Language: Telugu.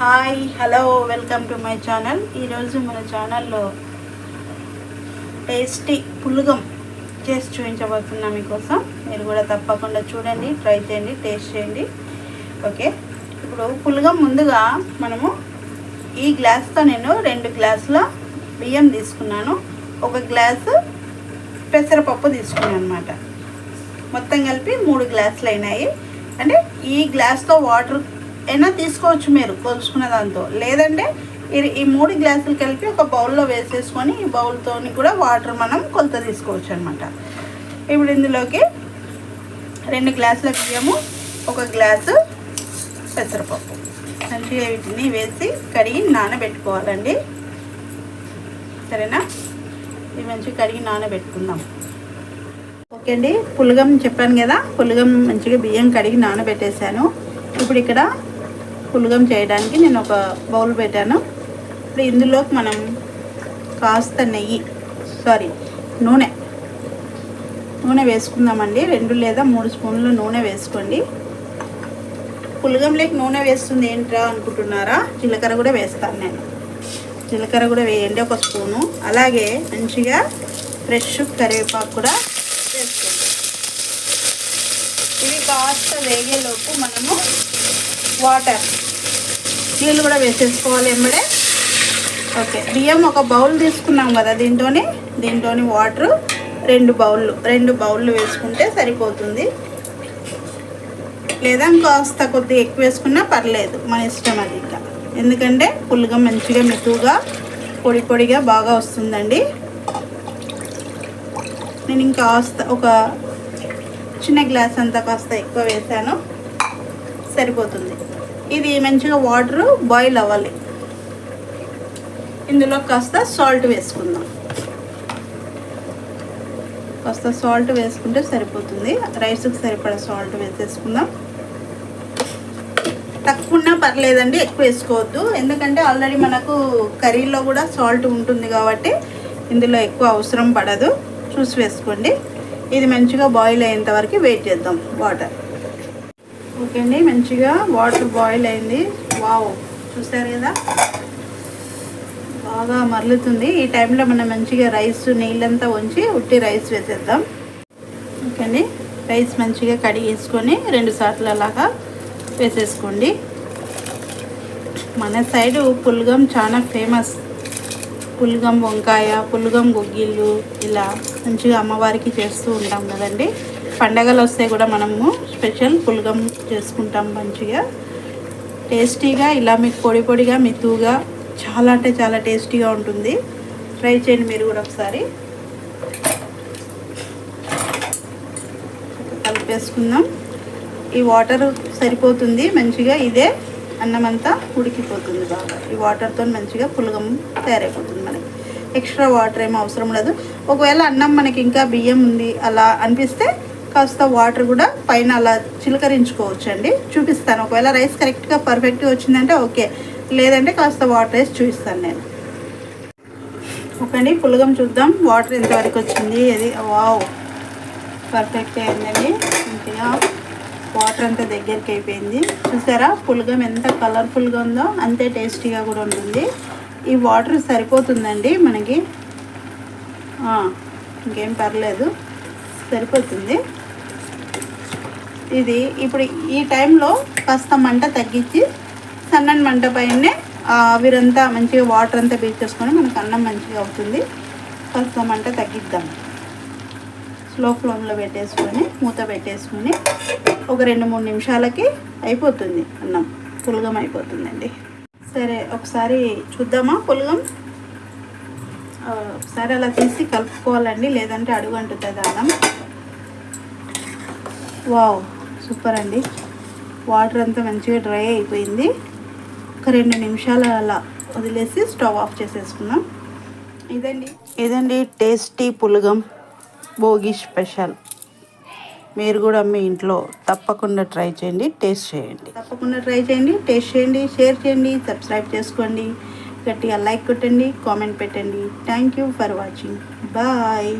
Hi hello welcome to my channel ఈరోజు మన ఛానల్లో టేస్టీ పులుగం చేసి చూపించబోతున్నా మీకోసం. మీరు కూడా తప్పకుండా చూడండి ట్రై చేయండి టేస్ట్ చేయండి. ఓకే ఇప్పుడు పులుగం ముందుగా మనము ఈ గ్లాస్తో నేను రెండు గ్లాసుల బియ్యం తీసుకున్నాను. ఒక గ్లాసు పెసరపప్పు తీసుకున్నాను అనమాట మొత్తం కలిపి మూడు గ్లాసులు అయినాయి అంటే ఈ గ్లాస్తో వాటర్ అయినా తీసుకోవచ్చు మీరు కొలుచుకున్న దాంతో. లేదంటే ఈ- ఈ మూడు గ్లాసులు కలిపి ఒక బౌల్లో వేసేసుకొని ఈ బౌల్తో కూడా వాటర్ మనం కొలత తీసుకోవచ్చు అనమాట ఇప్పుడు ఇందులోకి రెండు గ్లాసుల బియ్యము ఒక గ్లాసు పెసరపప్పు. మంచిగా వీటిని వేసి కడిగి నానబెట్టుకోవాలండి. సరేనా? ఇవి మంచిగా కడిగి నానబెట్టుకుందాం. ఓకే అండి పులగం చెప్పాను కదా పులగం మంచిగా బియ్యం కడిగి నానబెట్టేశాను. ఇప్పుడు ఇక్కడ పులగం చేయడానికి నేను ఒక బౌల్ పెట్టాను. ఇప్పుడు ఇందులోకి మనం కాస్త నెయ్యి సారీ నూనె నూనె వేసుకుందామండి. రెండు లేదా మూడు స్పూన్లు నూనె వేసుకోండి. పులగంలోకి నూనె వేస్తుంది ఏంట్రా అనుకుంటున్నారా? జీలకర్ర కూడా వేస్తాను నేను. జీలకర్ర కూడా వేయండి ఒక స్పూను. అలాగే మంచిగా ఫ్రెష్ కరివేపాకు కూడా వేసుకోండి. ఇవి కాస్త వేగేలోపు మనము వాటర్. నీళ్ళు కూడా వేసేసుకోవాలి ఎంబడే ఓకే బియ్యం ఒక బౌల్ తీసుకున్నాం కదా దీంట్లోని. దీంట్లోని వాటర్ రెండు బౌళ్ళు రెండు బౌళ్ళు వేసుకుంటే సరిపోతుంది. లేదా కాస్త కొద్దిగా ఎక్కువ వేసుకున్నా పర్లేదు మన ఇష్టం అది ఇంకా. ఎందుకంటే పుల్లగా మంచిగా మెతువుగా పొడి పొడిగా బాగా వస్తుందండి. నేను ఇంకా కాస్త ఒక చిన్న గ్లాస్ అంతా కాస్త ఎక్కువ వేసాను. సరిపోతుంది. ఇది మంచిగా వాటర్ బాయిల్ అవ్వాలి. ఇందులో కాస్త సాల్ట్ వేసుకుందాం. కాస్త సాల్ట్ వేసుకుంటే సరిపోతుంది. రైస్కి సరిపడా సాల్ట్ వేసేసుకుందాం. తక్కువ ఉన్నా పర్లేదండి ఎక్కువ వేసుకోవద్దు. ఎందుకంటే ఆల్రెడీ మనకు కర్రీలో కూడా సాల్ట్ ఉంటుంది కాబట్టి ఇందులో ఎక్కువ అవసరం పడదు. చూసి వేసుకోండి. ఇది మంచిగా బాయిల్ అయ్యేంత వరకు వెయిట్ చేద్దాం వాటర్. ఓకే అండి మంచిగా వాటర్ బాయిల్ అయింది. వావ్ చూసారు కదా? బాగా మరలుతుంది. ఈ టైంలో మనం మంచిగా రైస్ నీళ్ళంతా ఉంచి ఉట్టి రైస్ వేసేద్దాం. ఓకే అండి రైస్ మంచిగా కడిగేసుకొని రెండు సార్లు అలాగా వేసేసుకోండి. మన సైడు పులగం చాలా ఫేమస్. పులగం వంకాయ పులగం గుగ్గిళ్ళు ఇలా మంచిగా అమ్మవారికి చేస్తూ ఉంటాం కదండి. పండగలు వస్తే కూడా మనము స్పెషల్ పులగం చేసుకుంటాం మంచిగా. టేస్టీగా ఇలా మీకు పొడి పొడిగా మెత్తుగా చాలా అంటే చాలా టేస్టీగా ఉంటుంది. ట్రై చేయండి మీరు కూడా ఒకసారి. కలిపేసుకుందాం. ఈ వాటర్ సరిపోతుంది మంచిగా ఇదే అన్నం అంతా ఉడికిపోతుంది బాగా. ఈ వాటర్తో మంచిగా పులగం తయారైపోతుంది మనకి. ఎక్స్ట్రా వాటర్ ఏమో అవసరం లేదు. ఒకవేళ అన్నం మనకి ఇంకా బియ్యం ఉంది అలా అనిపిస్తే కాస్త వాటర్ కూడా పైన అలా చిలకరించుకోవచ్చండి. చూపిస్తాను. ఒకవేళ రైస్ కరెక్ట్గా పర్ఫెక్ట్గా వచ్చిందంటే ఓకే. లేదంటే కాస్త వాటర్ వేసి చూపిస్తాను నేను. ఓకే అండి పులగం చూద్దాం. వాటర్ ఎంతవరకు వచ్చింది? అది వావ్. పర్ఫెక్ట్ అయిందండి. మంచిగా వాటర్ అంతా దగ్గరికి అయిపోయింది. చూసారా? పులగం ఎంత కలర్ఫుల్గా ఉందో అంతే టేస్టీగా కూడా ఉంటుంది. ఈ వాటర్ సరిపోతుందండి మనకి. ఇంకేం పర్లేదు. సరిపోతుంది. ఇది ఇప్పుడు ఈ టైంలో కాస్త మంట తగ్గించి సన్నని మంట పైనే ఆవిరంతా మంచిగా వాటర్ అంతా పీల్చేసుకొని మనకు అన్నం మంచిగా అవుతుంది. కాస్త మంట తగ్గిద్దాం. స్లో ఫ్లేమ్లో పెట్టేసుకొని మూత పెట్టేసుకొని ఒక రెండు మూడు నిమిషాలకి అయిపోతుంది అన్నం. పులగం అయిపోతుందండి. సరే ఒకసారి చూద్దామా పులగం? ఒకసారి అలా తీసి కలుపుకోవాలండి లేదంటే అడుగు అంటుతుంది అన్నం. వావ్! సూపర్ అండి. వాటర్ అంతా మంచిగా డ్రై అయిపోయింది. ఒక రెండు నిమిషాలు అలా వదిలేసి స్టవ్ ఆఫ్ చేసేసుకుందాం. ఇదండి. ఇదండి టేస్టీ పులగం భోగి స్పెషల్. మీరు కూడా మీ ఇంట్లో తప్పకుండా ట్రై చేయండి టేస్ట్ చేయండి. తప్పకుండా ట్రై చేయండి టేస్ట్ చేయండి షేర్ చేయండి సబ్స్క్రైబ్ చేసుకోండి. గట్టిగా లైక్ కొట్టండి కామెంట్ పెట్టండి. Thank you for watching. Bye.